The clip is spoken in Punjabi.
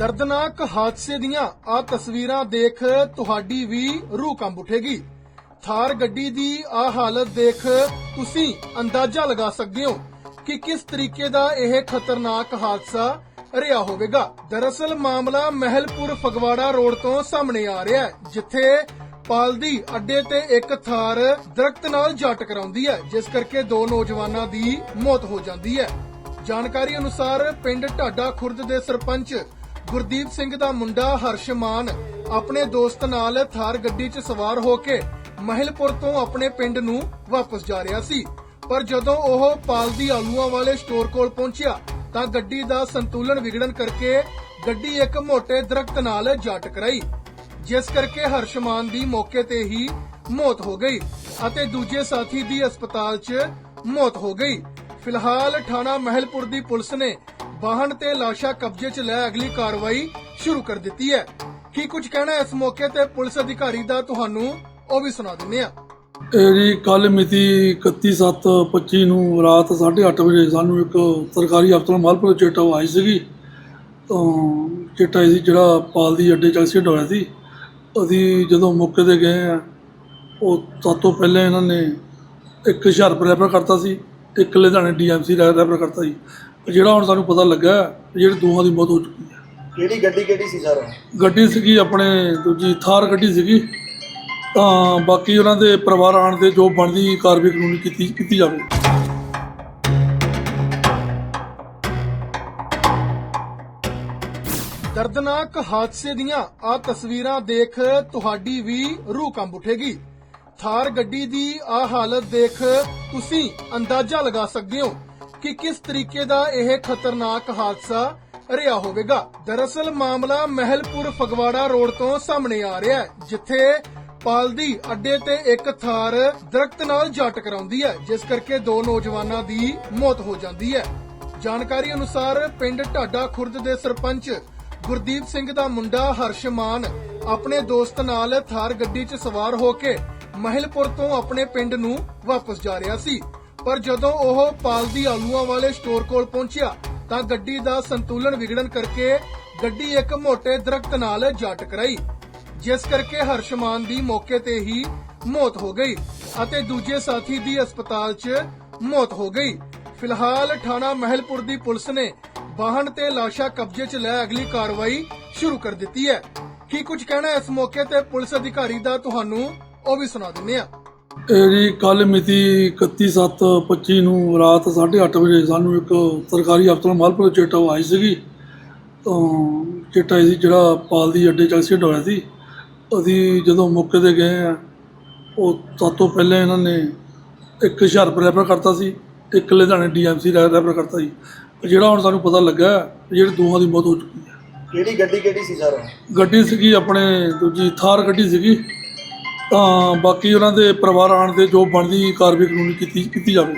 ਦਰਦਨਾਕ ਹਾਦਸੇ ਦੀਆਂ ਆ ਤਸਵੀਰਾਂ ਦੇਖ ਤੁਹਾਡੀ ਵੀ ਰੂਹ ਕੰਬ ਉਠੇਗੀ। ਥਾਰ ਗੱਡੀ ਦੀ ਆ ਹਾਲਤ ਦੇਖ ਤੁਸੀਂ ਅੰਦਾਜ਼ਾ ਲਗਾ ਸਕਦੇ ਹੋ ਕਿ ਕਿਸ ਤਰੀਕੇ ਦਾ ਇਹ ਖਤਰਨਾਕ ਹਾਦਸਾ ਰਿਹਾ ਹੋਵੇਗਾ। ਦਰਅਸਲ ਮਾਮਲਾ ਮਹਿਲਪੁਰ ਫਗਵਾੜਾ ਰੋਡ ਤੋਂ ਸਾਹਮਣੇ ਆ ਰਿਹਾ ਹੈ, ਜਿੱਥੇ ਪਾਲਦੀ ਅੱਡੇ ਤੇ ਇੱਕ ਥਾਰ ਦਰਖਤ ਨਾਲ ਜਾ ਟਕਰਾਉਂਦੀ ਹੈ, ਜਿਸ ਕਰਕੇ ਦੋ ਨੌਜਵਾਨਾਂ ਦੀ ਮੌਤ ਹੋ ਜਾਂਦੀ ਹੈ। ਜਾਣਕਾਰੀ ਅਨੁਸਾਰ ਪਿੰਡ ਢਾਡਾ ਖੁਰਦ ਦੇ ਸਰਪੰਚ ਗੁਰਦੀਪ ਸਿੰਘ ਦਾ ਮੁੰਡਾ ਹਰਸ਼ਮਾਨ ਆਪਣੇ ਦੋਸਤ ਨਾਲ ਥਾਰ ਗੱਡੀ 'ਚ ਸਵਾਰ ਹੋ ਕੇ ਮਹਿਲਪੁਰ ਤੋਂ ਆਪਣੇ ਪਿੰਡ ਨੂੰ ਵਾਪਸ ਜਾ ਰਿਹਾ ਸੀ। ਪਰ ਜਦੋਂ ਉਹ ਪਾਲਦੀ ਆਲੂਆਂ ਵਾਲੇ ਸਟੋਰ ਕੋਲ ਪਹੁੰਚਿਆ ਤਾਂ ਗੱਡੀ ਦਾ ਸੰਤੁਲਨ ਵਿਗੜਨ ਕਰਕੇ ਗੱਡੀ ਇੱਕ ਮੋਟੇ ਦਰਖਤ ਨਾਲ ਜਾ ਟਕਰਾਈ ਜਿਸ ਕਰਕੇ ਹਰਸ਼ਮਾਨ ਦੀ ਮੌਕੇ ਤੇ ਹੀ ਮੌਤ ਹੋ ਗਈ ਅਤੇ ਦੂਜੇ ਸਾਥੀ ਦੀ ਹਸਪਤਾਲ 'ਚ ਮੌਤ ਹੋ ਗਈ। ਫਿਲਹਾਲ ਥਾਣਾ ਮਹਿਲਪੁਰ ਦੀ ਪੁਲਿਸ ਨੇ ਵਾਹਨ ਤੇ ਲਾਸ਼ਾਂ ਕਬਜ਼ੇ 'ਚ ਲੈ ਅਗਲੀ ਕਾਰਵਾਈ ਸ਼ੁਰੂ ਕਰ ਦਿੱਤੀ ਹੈ। ਕੀ ਕੁਝ ਕਹਿਣਾ ਇਸ ਮੌਕੇ ਤੇ ਪੁਲਿਸ ਅਧਿਕਾਰੀ ਦਾ ਤੁਹਾਨੂੰ, ਉਹ ਵੀ ਸੁਣਾ ਦਿੰਦੇ ਆ ਇਹ ਜੀ ਕੱਲ ਮਿਤੀ 31/7/25 ਨੂੰ ਰਾਤ 8:30 ਵਜੇ ਸਾਨੂੰ ਇੱਕ ਸਰਕਾਰੀ ਅਫਸਰ ਮਾਲਪੁਰ ਚੇਟਾ ਆਈ ਸੀਗੀ। ਤਾਂ ਚੇਟਾ ਸੀ ਜਿਹੜਾ ਪਾਲ ਦੀ ਅੱਡੇ ਚ ਐਕਸੀਡੈਂਟ ਹੋਇਆ ਸੀ। ਅਸੀਂ ਜਦੋਂ ਮੌਕੇ ਤੇ ਗਏ ਆ ਉਹ ਸਾਤੋਂ ਪਹਿਲਾਂ ਇਹਨਾਂ ਨੇ ਇੱਕ ਹੁਸ਼ਿਆਰਪੁਰ ਰੈਫਰ ਕਰਤਾ ਸੀ। ਇੱਕ ਲੁਧਿਆਣੇ ਡੀਐਮਸੀ ਰੈਫਰ ਕਰਤਾ ਸੀ ਜਿਹੜਾ ਹੁਣ ਸਾਨੂੰ ਪਤਾ ਲੱਗਾ ਜਿਹੜੇ ਦੋਹਾਂ ਦੀ ਮੌਤ ਹੋ ਚੁੱਕੀ ਹੈ। ਕਿਹੜੀ ਗੱਡੀ ਕਿਹੜੀ ਸੀ ਸਰ? ਗੱਡੀ ਸੀਗੀ ਆਪਣੇ ਦੂਜੀ ਥਾਰ ਗੱਡੀ ਸੀਗੀ। ਤਾਂ ਬਾਕੀ ਉਹਨਾਂ ਦੇ ਪਰਿਵਾਰ ਆਣ ਦੇ ਜੋ ਬਣਦੀ ਕਾਰਵਾਈ ਕਾਨੂੰਨੀ ਕੀਤੀ ਕੀਤੀ ਜਾਵੇ। ਦਰਦਨਾਕ ਹਾਦਸੇ ਦੀਆਂ ਆ ਤਸਵੀਰਾਂ ਦੇਖ ਤੁਹਾਡੀ ਵੀ ਰੂਹ ਕੰਬ ਉੱਠੇਗੀ। ਥਾਰ ਗੱਡੀ ਦੀ ਆ ਹਾਲਤ ਦੇਖ ਤੁਸੀਂ ਅੰਦਾਜ਼ਾ ਲਗਾ ਸਕਦੇ ਹੋ ਕਿ ਕਿਸ ਤਰੀਕੇ ਦਾ ਇਹ ਖਤਰਨਾਕ ਹਾਦਸਾ ਰਿਹਾ ਹੋਵੇਗਾ? ਦਰਅਸਲ ਮਾਮਲਾ ਮਹਿਲਪੁਰ ਫਗਵਾੜਾ ਰੋਡ ਤੋਂ ਸਾਹਮਣੇ ਆ ਰਿਹਾ ਹੈ, ਜਿੱਥੇ ਪਾਲਦੀ ਅੱਡੇ ਤੇ ਇੱਕ ਥਾਰ ਦਰਖਤ ਨਾਲ ਜਾ ਟਕਰਾਉਂਦੀ ਹੈ, ਜਿਸ ਕਰਕੇ ਦੋ ਨੌਜਵਾਨਾਂ ਦੀ ਮੌਤ ਹੋ ਜਾਂਦੀ ਹੈ। ਜਾਣਕਾਰੀ ਅਨੁਸਾਰ ਪਿੰਡ ਢਾਡਾ ਖੁਰਦ ਦੇ ਸਰਪੰਚ ਗੁਰਦੀਪ ਸਿੰਘ ਦਾ ਮੁੰਡਾ ਹਰਸ਼ਮਾਨ ਆਪਣੇ ਦੋਸਤ ਨਾਲ ਥਾਰ ਗੱਡੀ 'ਚ ਸਵਾਰ ਹੋ ਕੇ ਮਹਿਲਪੁਰ ਤੋਂ ਆਪਣੇ ਪਿੰਡ ਨੂੰ ਵਾਪਸ ਜਾ ਰਿਹਾ ਸੀ। ਪਰ ਜਦੋਂ ਉਹ ਪਾਲਦੀ ਆਲੂਆਂ ਵਾਲੇ ਸਟੋਰ ਕੋਲ ਪਹੁੰਚਿਆ, ਤਾਂ ਗੱਡੀ ਦਾ ਸੰਤੁਲਨ ਵਿਗੜਨ ਕਰਕੇ ਗੱਡੀ ਇੱਕ ਮੋਟੇ ਦਰਖਤ ਨਾਲ ਜਾ ਟਕਰਾਈ ਜਿਸ ਕਰਕੇ ਹਰਸ਼ਮਾਨ ਦੀ ਮੌਕੇ ਤੇ ਹੀ ਮੌਤ ਹੋ ਗਈ ਅਤੇ ਦੂਜੇ ਸਾਥੀ ਦੀ ਹਸਪਤਾਲ 'ਚ ਮੌਤ ਹੋ ਗਈ। ਫਿਲਹਾਲ ਥਾਣਾ ਮਹਿਲਪੁਰ ਦੀ ਪੁਲਿਸ ਨੇ ਵਾਹਨ ਤੇ ਲਾਸ਼ਾਂ ਕਬਜ਼ੇ 'ਚ ਲੈ ਅਗਲੀ ਕਾਰਵਾਈ ਸ਼ੁਰੂ ਕਰ ਦਿੱਤੀ ਹੈ। ਕੀ ਕੁਝ ਕਹਿਣਾ ਇਸ ਮੌਕੇ ਤੇ ਪੁਲਿਸ ਅਧਿਕਾਰੀ ਦਾ, ਤੁਹਾਨੂੰ ਉਹ ਵੀ ਸੁਣਾ ਦਿੰਦੇ ਆ ਇਹ ਜੀ ਕੱਲ ਮਿਤੀ 31/7/25 ਨੂੰ ਰਾਤ 8:30 ਵਜੇ ਸਾਨੂੰ ਇੱਕ ਸਰਕਾਰੀ ਅਫਸਰ ਮਾਲਪੁਰ ਚੇਟਾ ਆਈ ਸੀਗੀ। ਤਾਂ ਚੇਟਾ ਸੀ ਜਿਹੜਾ ਪਾਲਦੀ ਅੱਡੇ ਚ ਐਕਸੀਡੈਂਟ ਹੋਇਆ ਸੀ ਅਸੀਂ ਜਦੋਂ ਮੌਕੇ ਤੇ ਗਏ ਆ ਉਹ ਸਾਤੋਂ ਪਹਿਲਾਂ ਇਹਨਾਂ ਨੇ ਇੱਕ ਹੁਸ਼ਿਆਰਪੁਰ ਰੈਫਰ ਕਰਤਾ ਸੀ ਇੱਕ ਲੁਧਿਆਣੇ ਡੀਐਮਸੀ ਰੈਫਰ ਕਰਤਾ ਸੀ ਜਿਹੜਾ ਹੁਣ ਸਾਨੂੰ ਪਤਾ ਲੱਗਾ ਜਿਹੜੇ ਦੋਹਾਂ ਦੀ ਮੌਤ ਹੋ ਚੁੱਕੀ ਹੈ। ਕਿਹੜੀ ਗੱਡੀ ਕਿਹੜੀ ਸੀ ਸਰ? ਗੱਡੀ ਸੀਗੀ ਆਪਣੇ ਦੂਜੀ ਥਾਰ ਗੱਡੀ ਸੀਗੀ। ਤਾਂ ਬਾਕੀ ਉਹਨਾਂ ਦੇ ਪਰਿਵਾਰ ਆਣ ਦੇ ਜੋ ਬਣਦੀ ਕਾਰਵਾਈ ਕਾਨੂੰਨੀ ਕੀਤੀ ਕੀਤੀ ਜਾਵੇ।